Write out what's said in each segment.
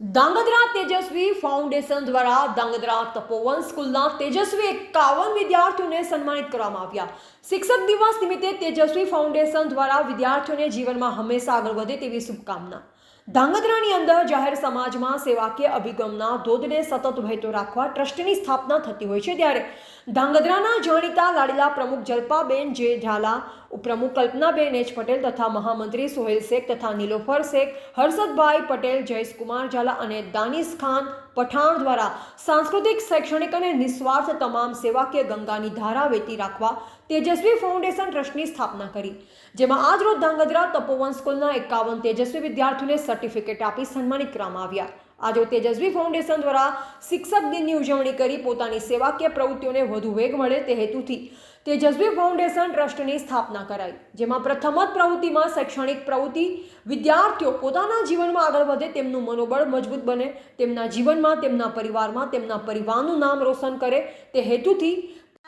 ધાંગધ્રા તેજસ્વી ફાઉન્ડેશન દ્વારા ધાંગધ્રા તપોવન સ્કૂલના તેજસ્વી એકાવન વિદ્યાર્થીઓને સન્માનિત કરવામાં આવ્યા. શિક્ષક દિવસ નિમિત્તે તેજસ્વી ફાઉન્ડેશન દ્વારા વિદ્યાર્થીઓને જીવનમાં હંમેશા આગળ વધે તેવી શુભકામના. ધાંગધ્રાની અંદર જાહેર સમાજમાં સેવાકીય અભિગમના ધોધને સતત વહેતો રાખવા ટ્રસ્ટની સ્થાપના થતી હોય છે ત્યારે ધાંગધ્રાના જાણીતા લાડીલા પ્રમુખ જલ્પાબેન જે ઝાલા ઉપપ્રમુખ કલ્પનાબેન એચ પટેલ તથા મહામંત્રી સોહેલ શેખ તથા નીલોફર શેખ, હર્ષદભાઈ પટેલ, જયેશકુમાર ઝાલા અને દાનિશ ખાન પઠાણ દ્વારા સાંસ્કૃતિક, શૈક્ષણિક અને નિસ્વાર્થ તમામ સેવાકીય ગંગાની ધારા વેતી રાખવા તેજસ્વી ફાઉન્ડેશન ટ્રસ્ટની સ્થાપના કરી, જેમાં આજરોજ ધાંગધ્રા તપોવન સ્કૂલના એકાવન તેજસ્વી વિદ્યાર્થીઓને સર્ટિફિકેટ આપી સન્માનિત કરવામાં આવ્યા. આજે તેજસ્વી ફાઉન્ડેશન દ્વારા શિક્ષક દિનની ઉજવણી કરી પોતાની સેવાકીય પ્રવૃત્તિઓને વધુ વેગ મળે તે હેતુથી તેજસ્વી ફાઉન્ડેશન ટ્રસ્ટની સ્થાપના કરાઈ, જેમાં પ્રથમ જ પ્રવૃત્તિમાં શૈક્ષણિક પ્રવૃત્તિ વિદ્યાર્થીઓ પોતાના જીવનમાં આગળ વધે તેમનું મનોબળ મજબૂત બને, તેમના જીવનમાં, તેમના પરિવારમાં, તેમના પરિવારનું નામ રોશન કરે તે હેતુથી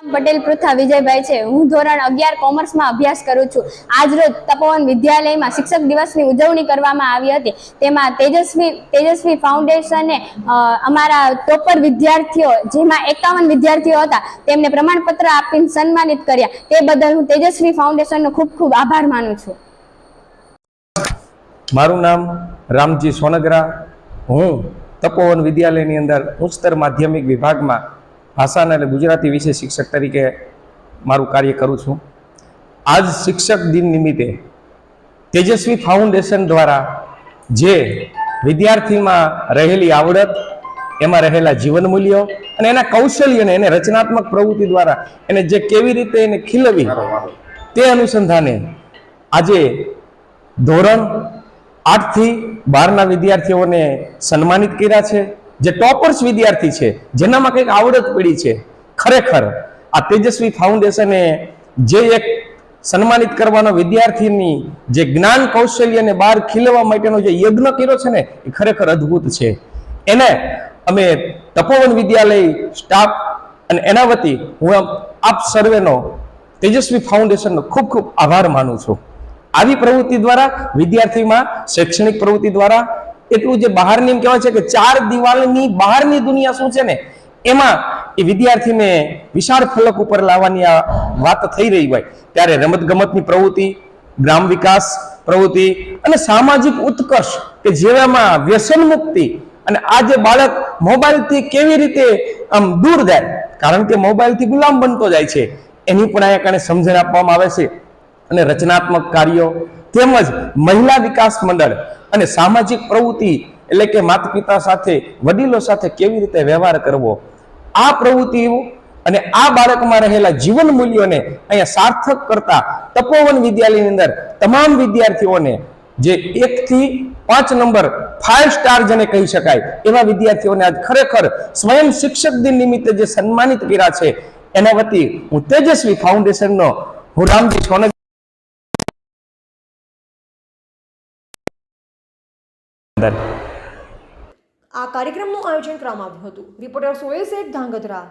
પટેલ પૃથા વિજયભાઈ છે. હું ધોરણ અગિયાર કોમર્સમાં અભ્યાસ કરું છું. આજરોજ તપોવન વિદ્યાલયમાં શિક્ષક દિવસની ઉજવણી કરવામાં આવી હતી. તેમાં તેજસ્વી તેજસ્વી ફાઉન્ડેશને અમારા ટોપર વિદ્યાર્થીઓ, જેમાં એકાવન વિદ્યાર્થીઓ હતા, તેમને પ્રમાણપત્ર આપીને સન્માનિત કર્યા. તે બદલ હું તેજસ્વી ફાઉન્ડેશનનો ખૂબ ખૂબ આભાર માનું છું. મારું નામ રામજી સોનગરા. હું તપોવન વિદ્યાલયની અંદર ઉચ્ચતર માધ્યમિક વિભાગમાં ભાષાના એટલે ગુજરાતી વિષય શિક્ષક તરીકે મારું કાર્ય કરું છું. આજ શિક્ષક દિન નિમિત્તે તેજસ્વી ફાઉન્ડેશન દ્વારા જે વિદ્યાર્થીમાં રહેલી આવડત, એમાં રહેલા જીવન મૂલ્યો અને એના કૌશલ્યને એને રચનાત્મક પ્રવૃત્તિ દ્વારા એને જે કેવી રીતે એને ખીલવી તે અનુસંધાને આજે ધોરણ આઠથી બારના વિદ્યાર્થીઓને સન્માનિત કર્યા છે. જે ટોપર્સ વિદ્યાર્થી છે, જેનામાં કંઈક આવડત પડી છે, ખરેખર આ તેજસ્વી ફાઉન્ડેશને જે એક સન્માનિત કરવાનો વિદ્યાર્થીની જે જ્ઞાન કૌશલ્યને બહાર ખીલવા માટેનો જે યજ્ઞ કર્યો છે ને, એ ખરેખર અદ્ભુત છે. એને અમે તપોવન વિદ્યાલય સ્ટાફ અને એના વતી હું આપ- સર્વેનો તેજસ્વી ફાઉન્ડેશનનો ખૂબ ખૂબ આભાર માનું છું. આવી પ્રવૃત્તિ દ્વારા, વિદ્યાર્થીમાં શૈક્ષણિક પ્રવૃત્તિ દ્વારા એટલું જે બહારની એમ કહેવાય છે કે ચાર દિવાલની બહારની દુનિયા શું છે ને, એમાં એ વિદ્યાર્થીને વિશાળ ફલક ઉપર લાવવાની આ વાત થઈ રહી હોય. ત્યારે રમત ગમતની પ્રવૃત્તિ, ગ્રામ વિકાસ પ્રવૃત્તિ અને સામાજિક ઉત્કર્ષ કે જેવામાં વ્યસન મુક્તિ અને આ જે બાળક મોબાઈલથી કેવી રીતે આમ દૂર જાય, કારણ કે મોબાઈલથી ગુલામ બનતો જાય છે, એની પણ અહીંયા સમજણ આપવામાં આવે છે. અને રચનાત્મક કાર્યો તેમજ મહિલા વિકાસ મંડળ અને સામાજિક પ્રવૃત્તિ એટલે કે માતા પિતા સાથે, વડીલો સાથે કેવી રીતે વ્યવહાર કરવો? આ પ્રવૃત્તિઓ અને આ બાળકમાં રહેલા જીવન મૂલ્યોને અહીંયા સાર્થક કરતા તપોવન વિદ્યાલયની અંદર તમામ વિદ્યાર્થીઓને જે એક થી પાંચ નંબર ફાઇવ સ્ટાર જેને કહી શકાય, એવા વિદ્યાર્થીઓને આજ ખરેખર સ્વયં શિક્ષક દિન નિમિત્તે જે સન્માનિત કર્યા છે, એના વતી હું તેજસ્વી ફાઉન્ડેશનનો હું રામજી સોનગ આ કાર્યક્રમનું આયોજન કરવામાં આવ્યું હતું. રિપોર્ટર સોએલ શેખ ધાંગધ્રા.